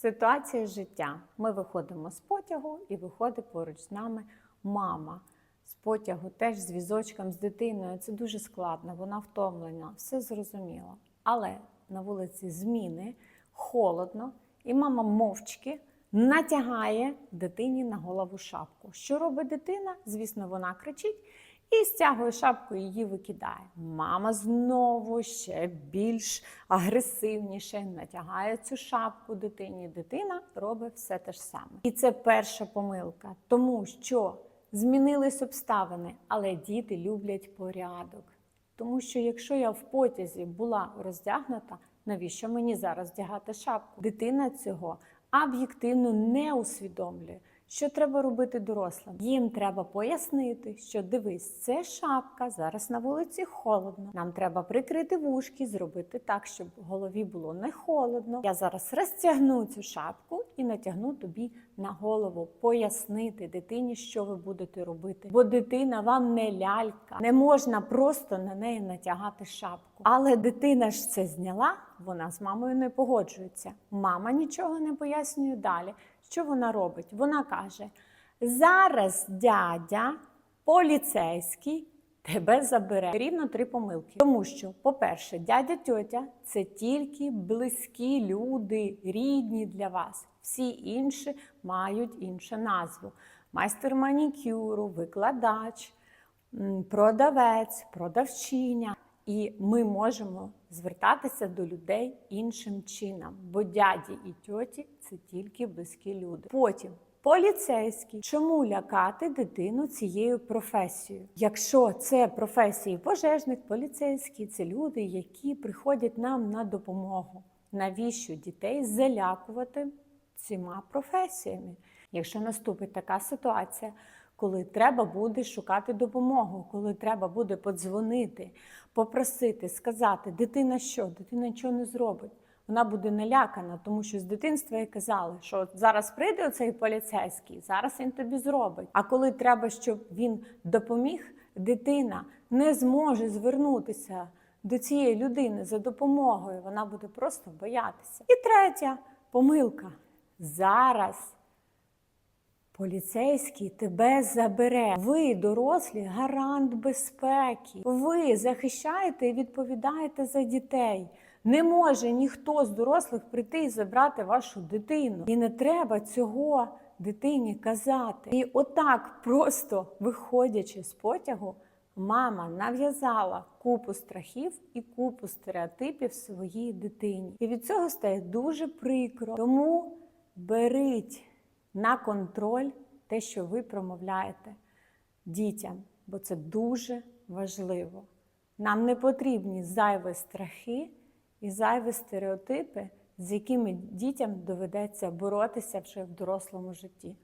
Ситуація життя. Ми виходимо з потягу і виходить поруч з нами мама. З потягу теж з візочком, з дитиною. Це дуже складно, вона втомлена, все зрозуміло. Але на вулиці зміни, холодно, і мама мовчки натягає дитині на голову шапку. Що робить дитина? Звісно, вона кричить і стягує шапку і її викидає. Мама знову ще більш агресивніше натягає цю шапку дитині. Дитина робить все те ж саме. І це перша помилка, тому що змінились обставини, але діти люблять порядок. Тому що якщо я в потязі була роздягнута, навіщо мені зараз вдягати шапку? Дитина цього об'єктивно не усвідомлює. Що треба робити дорослим? Їм треба пояснити, що дивись, це шапка, зараз на вулиці холодно. Нам треба прикрити вушки, зробити так, щоб голові було не холодно. Я зараз розтягну цю шапку і натягну тобі на голову. Пояснити дитині, що ви будете робити. Бо дитина вам не лялька, не можна просто на неї натягати шапку. Але дитина ж це зняла, вона з мамою не погоджується. Мама нічого не пояснює далі. Що вона робить? Вона каже: зараз дядя поліцейський тебе забере. Рівно три помилки. Тому що, по-перше, дядя тьотя це тільки близькі люди, рідні для вас. Всі інші мають іншу назву: майстер манікюру, викладач, продавець, продавчиня. І ми можемо звертатися до людей іншим чином, бо дяді і тьоті це тільки близькі люди. Потім поліцейський. Чому лякати дитину цією професією? Якщо це професії пожежник, поліцейський, це люди, які приходять нам на допомогу. Навіщо дітей залякувати цими професіями? Якщо наступить така ситуація, коли треба буде шукати допомогу, коли треба буде подзвонити, попросити, сказати, дитина що, дитина нічого не зробить. Вона буде налякана, тому що з дитинства їй казали, що зараз прийде оцей поліцейський, зараз він тобі зробить. А коли треба, щоб він допоміг, дитина не зможе звернутися до цієї людини за допомогою. Вона буде просто боятися. І третя помилка. Зараз Поліцейський тебе забере. Ви, дорослі, гарант безпеки. Ви захищаєте і відповідаєте за дітей. Не може ніхто з дорослих прийти і забрати вашу дитину. І не треба цього дитині казати. І отак, просто виходячи з потягу, мама нав'язала купу страхів і купу стереотипів своїй дитині. І від цього стає дуже прикро. Тому беріть на контроль те, що ви промовляєте дітям, бо це дуже важливо. Нам не потрібні зайві страхи і зайві стереотипи, з якими дітям доведеться боротися вже в дорослому житті.